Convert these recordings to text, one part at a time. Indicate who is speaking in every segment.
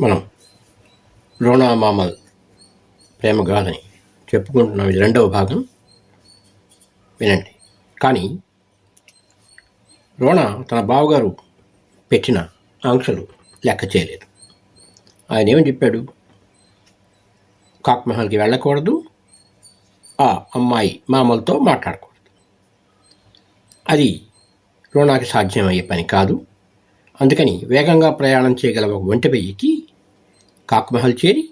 Speaker 1: మనం లోనామామల్ ప్రేమ గాథని చెప్పుకుంటున్నాం. ఇది రెండవ భాగం. వినండి. కానీ రోణ తన బావగారు పెట్టిన ఆంక్షలు లెక్క చేయలేదు. ఆయన ఏమని చెప్పాడు? కాక్మహల్కి వెళ్ళకూడదు. ఆ అమ్మాయి మామలతో మాట్లాడకూడదు. అది రోణాకి సాధ్యమయ్యే పని కాదు. అందుకని వేగంగా ప్రయాణం చేయగల ఒక ఒంటెపై ఎక్కి కాక్మహల్ చేరి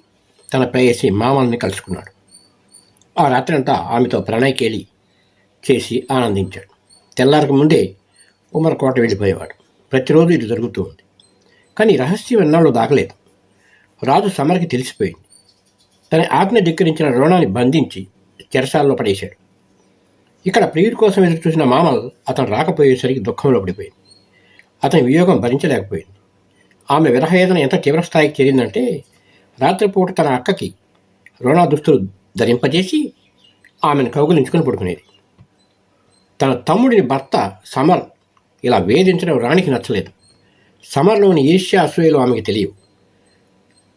Speaker 1: తన ప్రేయసి మామల్ని కలుసుకున్నాడు. ఆ రాత్రంతా ఆమెతో ప్రణయకేలి చేసి ఆనందించాడు. తెల్లారకు ముందే ఉమరకోట వెళ్ళిపోయేవాడు. ప్రతిరోజు ఇది జరుగుతూ ఉంది. కానీ రహస్యం ఎన్నాళ్ళు దాగలేదు. రాజు సమరకి తెలిసిపోయింది. తన ఆజ్ఞ ధిక్కరించిన రుణాన్ని బంధించి చెరసాల్లో పడేశాడు. ఇక్కడ ప్రియుడి కోసం ఎదురు చూసిన మామల్ అతను రాకపోయేసరికి దుఃఖంలో పడిపోయింది. అతని వియోగం భరించలేకపోయింది. ఆమె విరహవేదన ఎంత తీవ్రస్థాయికి చేరిందంటే రాత్రిపూట తన అక్కకి రోణా దుస్తులు ధరింపజేసి ఆమెను కౌగులించుకుని పడుకునేది. తన తమ్ముడిని భర్త సమర్ ఇలా వేధించడం రాణికి నచ్చలేదు. సమర్లోని ఈర్ష్య అసూయలు ఆమెకి తెలియవు.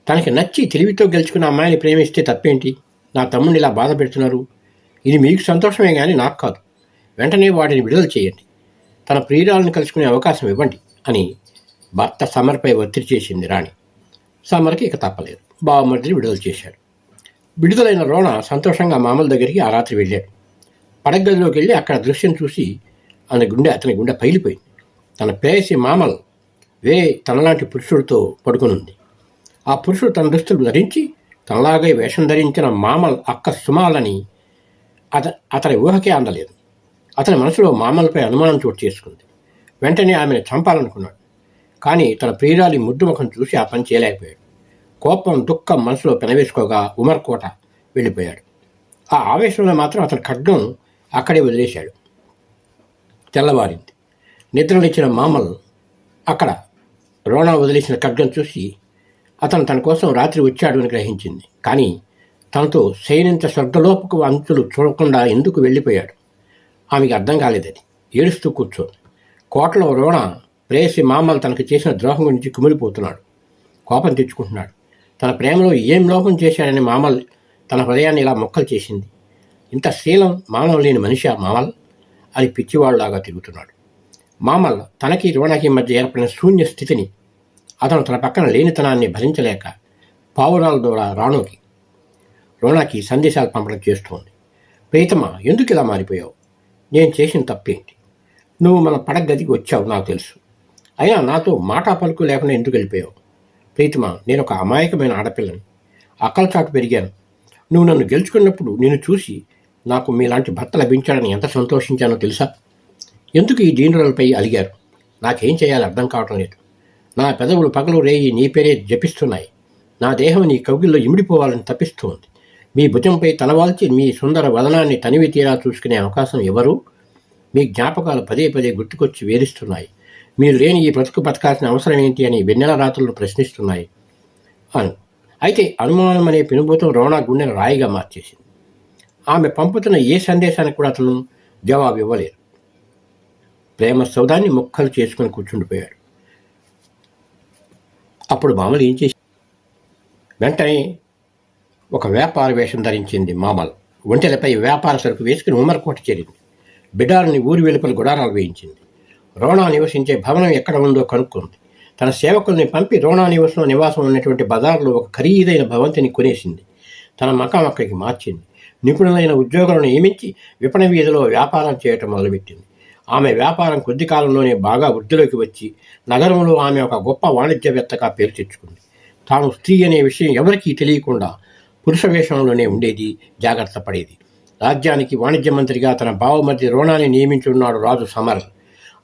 Speaker 1: తనకి నచ్చి తెలివితో గెలుచుకున్న అమ్మాయిని ప్రేమిస్తే తప్పేంటి? నా తమ్ముడిని ఇలా బాధ పెడుతున్నారు. ఇది మీకు సంతోషమే కానీ నాకు కాదు. వెంటనే వాటిని విడుదల చేయండి. తన ప్రియురాలను కలుసుకునే అవకాశం ఇవ్వండి అని భర్త సమర్పై ఒత్తిడి చేసింది రాణి. సమర్కి ఇక తప్పలేదు. బావమర్దిని విడుదల చేశాడు. విడుదలైన రోణ సంతోషంగా మామల దగ్గరికి ఆ రాత్రి వెళ్ళాడు. పడగదిలోకి వెళ్ళి అక్కడ దృశ్యం చూసి అతని గుండె అతని గుండె పైలిపోయింది తన ప్రేయసి మామల్ వే తనలాంటి పురుషుడితో పడుకునుంది. ఆ పురుషుడు తన దుస్తులు ధరించి తనలాగే వేషం ధరించిన మామల్ అక్క సుమాలని అత అతని ఊహకే అందలేదు. అతని మనసులో మామలపై అనుమానం చోటు చేసుకుంది. వెంటనే ఆమెను చంపాలనుకున్నాడు. కానీ తన ప్రియురాలి ముద్దు ముఖం చూసి ఆ పని చేయలేకపోయాడు. కోపం దుఃఖం మనసులో పెనవేసుకోగా ఉమర్ కోట వెళ్ళిపోయాడు. ఆ ఆవేశంలో మాత్రం అతని ఖడ్గం అక్కడే వదిలేశాడు. తెల్లవారింది. నిద్రనిచ్చిన మామల్ అక్కడ రోణా వదిలేసిన ఖడ్గం చూసి అతను తన కోసం రాత్రి వచ్చాడు అని గ్రహించింది. కానీ తనతో శయనింత స్వర్గలోపకు అంచులు చూడకుండా ఎందుకు వెళ్ళిపోయాడు? ఆమెకి అర్థం కాలేదది ఏడుస్తూ కూర్చోంది. కోటలో రోణ ప్రేయసి మామలు తనకు చేసిన ద్రోహం గురించి కుమిలిపోతున్నాడు. కోపం తెచ్చుకుంటున్నాడు. తన ప్రేమలో ఏం లోపం చేశాడని మామల్ తన హృదయాన్ని ఇలా మొక్కలు చేసింది. ఇంత శీలం మానవ లేని మనిషి ఆ మామల్? అని పిచ్చివాళ్ళలాగా తిరుగుతున్నాడు. మామల్ తనకి రోణకి మధ్య ఏర్పడిన శూన్య స్థితిని అతను తన పక్కన లేనితనాన్ని భరించలేక పావురాల ద్వారా రాణుకి రోణాకి సందేశాలు పంపడం చేస్తోంది. ప్రీతమ ఎందుకు ఇలా మారిపోయావు? నేను చేసిన తప్పేంటి? నువ్వు మన పడగ గదికి వచ్చావు నాకు తెలుసు. అయినా నాతో మాట పలుకు లేకుండా ఎందుకు వెళ్ళిపోయావు? ప్రీతమ నేను ఒక అమాయకమైన ఆడపిల్లని. అక్కల చాటు పెరిగాను. నువ్వు నన్ను గెలుచుకున్నప్పుడు నేను చూసి నాకు మీలాంటి భర్త లభించాడని ఎంత సంతోషించానో తెలుసా? ఎందుకు ఈ దీనులపై అలిగారు? నాకేం చేయాలో అర్థం కావటం లేదు. నా పెదవులు పగలు రేయి నీ పేరే జపిస్తున్నాయి. నా దేహం నీ కౌగిల్లో ఇమిడిపోవాలని తప్పిస్తోంది. మీ భుజంపై తలవాల్చి మీ సుందర వదనాన్ని తనివి తీరా చూసుకునే అవకాశం ఎవరు? మీ జ్ఞాపకాలు పదే పదే గుర్తుకొచ్చి వేధిస్తున్నాయి. మీరు లేని ఈ బ్రతుకు బతకాల్సిన అవసరం ఏంటి అని వెన్నెల రాత్రులను ప్రశ్నిస్తున్నాయి. అను. అయితే అనుమానం అనే పెనుభూతం రోణా గుండెను రాయిగా మార్చేసింది. ఆమె పంపుతున్న ఏ సందేశానికి కూడా అతను జవాబు ఇవ్వలేదు. ప్రేమ సౌదాన్ని ముక్కలు చేసుకుని కూర్చుండిపోయాడు. అప్పుడు మామూలు ఏం చేసి వెంటనే ఒక వ్యాపార వేషం ధరించింది మామల్. ఒంటెలపై వ్యాపార సరుకు వేసుకుని ఉమర్కోట చేరింది. బిడాలని ఊరి వెలుపల గుడారాలు వేయించింది. రోణా నివసించే భవనం ఎక్కడ ఉందో కనుక్కుంది. తన సేవకుల్ని పంపి రోణా నివసం నివాసం ఉన్నటువంటి బజార్లో ఒక ఖరీదైన భవంతిని కొనేసింది. తన మకాం అక్కడికి మార్చింది. నిపుణులైన ఉద్యోగులను నియమించి విపణ వీధిలో వ్యాపారం చేయటం మొదలుపెట్టింది. ఆమె వ్యాపారం కొద్ది కాలంలోనే బాగా వృద్ధిలోకి వచ్చి నగరంలో ఆమె ఒక గొప్ప వాణిజ్యవేత్తగా పేరు తెచ్చుకుంది. తాను స్త్రీ అనే విషయం ఎవరికీ తెలియకుండా పురుష వేషంలోనే ఉండేది జాగ్రత్త పడేది. రాజ్యానికి వాణిజ్య మంత్రిగా తన బావమర్ది రోణాన్ని నియమించున్నాడు రాజు సమర్.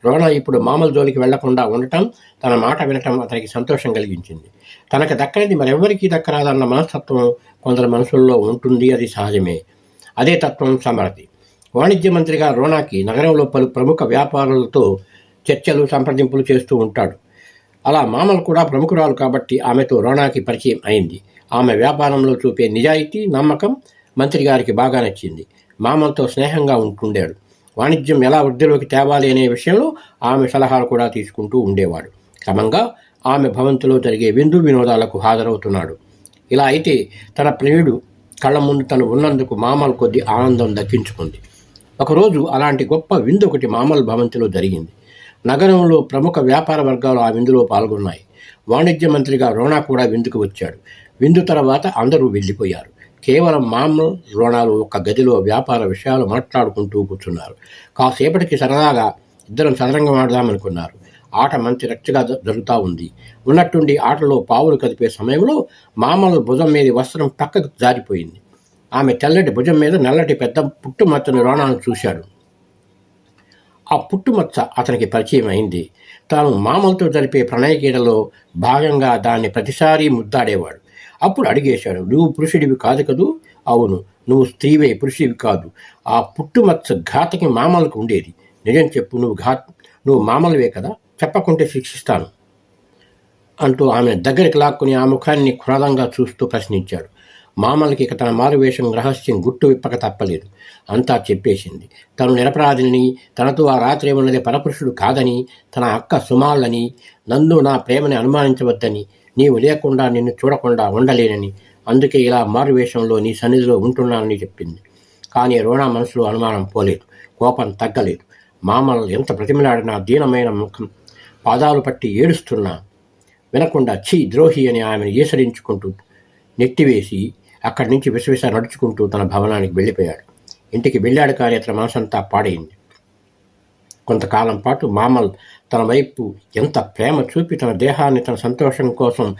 Speaker 1: రోణా ఇప్పుడు మామల జోలికి వెళ్ళకుండా ఉండటం తన మాట వినటం అతనికి సంతోషం కలిగించింది. తనకు దక్కనిది మరెవ్వరికీ దక్కరాదన్న మనస్తత్వం కొందరి మనసుల్లో ఉంటుంది అది సహజమే. అదే తత్వం సమరది. వాణిజ్య మంత్రిగా రోణాకి నగరంలో పలు ప్రముఖ వ్యాపారులతో చర్చలు సంప్రదింపులు చేస్తూ ఉంటాడు. అలా మామలు కూడా ప్రముఖురాలు కాబట్టి ఆమెతో రోణాకి పరిచయం అయింది. ఆమె వ్యాపారంలో చూపే నిజాయితీ నమ్మకం మంత్రి గారికి బాగా నచ్చింది. మామలతో స్నేహంగా ఉంటుండేడు. వాణిజ్యం ఎలా వృద్ధిలోకి తేవాలి అనే విషయంలో ఆమె సలహాలు కూడా తీసుకుంటూ ఉండేవాడు. క్రమంగా ఆమె భవంతిలో జరిగే విందు వినోదాలకు హాజరవుతున్నాడు. ఇలా అయితే తన ప్రియుడు కళ్ళ ముందు తను ఉన్నందుకు మామల్ కొద్ది ఆనందం దక్కించుకుంది. ఒకరోజు అలాంటి గొప్ప విందు ఒకటి మామల్ భవంతిలో జరిగింది. నగరంలో ప్రముఖ వ్యాపార వర్గాలు ఆ విందులో పాల్గొన్నాయి. వాణిజ్య మంత్రిగా రోణా కూడా విందుకు వచ్చాడు. విందు తర్వాత అందరూ వెళ్ళిపోయారు. కేవలం మామూలు రోణాలు ఒక గదిలో వ్యాపార విషయాలు మాట్లాడుకుంటూ కూర్చున్నారు. కాసేపటికి సరదాగా ఇద్దరం చదరంగం ఆడదామనుకున్నారు. ఆట మంచి రచ్చగా జరుగుతూ ఉంది. ఉన్నట్టుండి ఆటలో పావులు కదిపే సమయంలో మామల భుజం మీద వస్త్రం పక్కకు జారిపోయింది. ఆమె తెల్లటి భుజం మీద నల్లటి పెద్ద పుట్టుమచ్చని రోణాను చూశాడు. ఆ పుట్టుమచ్చ అతనికి పరిచయం అయింది. తాను మామలతో జరిపే ప్రణయ క్రీడలో భాగంగా దాన్ని ప్రతిసారి ముద్దాడేవాడు. అప్పుడు అడిగేశాడు నువ్వు పురుషుడివి కాదు కదూ? అవును నువ్వు స్త్రీవే పురుషుడివి కాదు. ఆ పుట్టుమచ్చ ఘాతకి మామలకు ఉండేది. నిజం చెప్పు నువ్వు ఘాత్ నువ్వు మామలవే కదా? చెప్పకుంటే శిక్షిస్తాను. అంటూ ఆమె దగ్గరికి లాక్కుని ఆ ముఖాన్ని క్రోధంగా చూస్తూ ప్రశ్నించాడు. మామలకి ఇక తన మారువేషం రహస్యం గుట్టు విప్పక తప్పలేదు. అంతా చెప్పేసింది. తను నిరపరాధిని తనతో ఆ రాత్రి ఉన్నది పరపురుషుడు కాదని తన అక్క సుమాలని నన్ను నా ప్రేమని అనుమానించవద్దని నీవు లేకుండా నిన్ను చూడకుండా ఉండలేనని. అందుకే ఇలా మారువేషంలో నీ సన్నిధిలో ఉంటున్నానని చెప్పింది. కానీ రోణా మనసులో అనుమానం పోలేదు. కోపం తగ్గలేదు. మామలు ఎంత ప్రతిమలాడినా దీనమైన ముఖం పాదాలు పట్టి ఏడుస్తున్నా. వినకుండా ఛీ ద్రోహి అని ఆమెను ఈసరించుకుంటూ నెట్టివేసి అక్కడి నుంచి విసవిస నడుచుకుంటూ తన భవనానికి వెళ్ళిపోయాడు. ఇంటికి వెళ్ళాడు కానీ అతని మనసంతా పాడైంది. కొంతకాలం పాటు మామల్ తన వైపు ఎంత ప్రేమ చూపి తన దేహాన్ని తన సంతోషం కోసం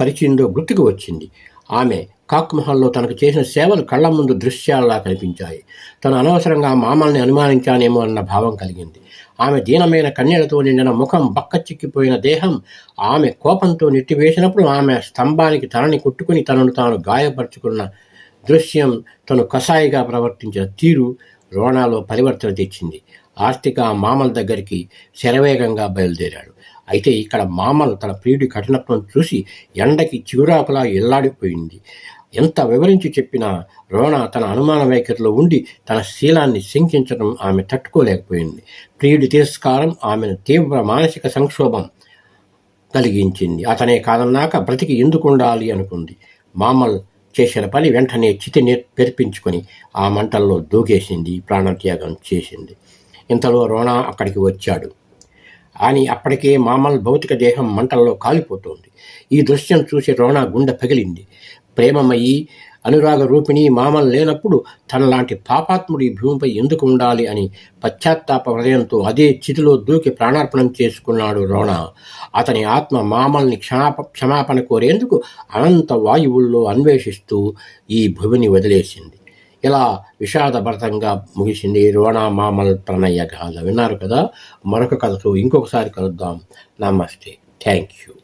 Speaker 1: పరిచిందో గుర్తుకు వచ్చింది. ఆమె కాక్మహల్లో తనకు చేసిన సేవలు కళ్ళ ముందు దృశ్యాల్లా కనిపించాయి. తను అనవసరంగా మామల్ని అనుమానించానేమో అన్న భావం కలిగింది. ఆమె దీనమైన కన్యలతో నిండిన ముఖం బక్క చిక్కిపోయిన దేహం ఆమె కోపంతో నెట్టివేసినప్పుడు ఆమె స్తంభానికి తనని కొట్టుకుని తనను తాను గాయపరుచుకున్న దృశ్యం తను కషాయిగా ప్రవర్తించిన తీరు రోణాలో పరివర్తన తెచ్చింది. ఆస్తిక మామల దగ్గరికి శరవేగంగా బయలుదేరాడు. అయితే ఇక్కడ మామలు తన ప్రియుడి కఠినత్వం చూసి ఎండకి చిగురాకులా ఎల్లాడిపోయింది. ఎంత వివరించి చెప్పినా రోణ తన అనుమాన వైఖరిలో ఉండి తన శీలాన్ని శంకించడం ఆమె తట్టుకోలేకపోయింది. ప్రియుడి తిరస్కారం ఆమెను తీవ్ర మానసిక సంక్షోభం కలిగించింది. అతనే కాదన్నాక బ్రతికి ఎందుకు ఉండాలి అనుకుంది. మామల్ చేసిన పని వెంటనే చితిని పెరిపించుకొని ఆ మంటల్లో దూకేసింది ప్రాణత్యాగం చేసింది. ఇంతలో రోణా అక్కడికి వచ్చాడు. అని అప్పటికే మామల్ భౌతిక దేహం మంటల్లో కాలిపోతోంది. ఈ దృశ్యం చూసి రోణా గుండె పగిలింది. ప్రేమమయ్యి అనురాగ రూపిణి మామల్ లేనప్పుడు తనలాంటి పాపాత్ముడి భూమిపై ఎందుకు ఉండాలి అని పశ్చాత్తాప హృదయంతో అదే చితిలో దూకి ప్రాణార్పణం చేసుకున్నాడు రోణ అతని ఆత్మ మామల్ని క్షమాప క్షమాపణ కోరేందుకు అనంత వాయువుల్లో అన్వేషిస్తూ ఈ భూమిని వదిలేసింది. ఇలా విషాదభరితంగా ముగిసింది. రోణా మామల్ ప్రణయ గాథ. విన్నారు కదా? మరొక కథతో ఇంకొకసారి కలుద్దాం. నమస్తే. Thank you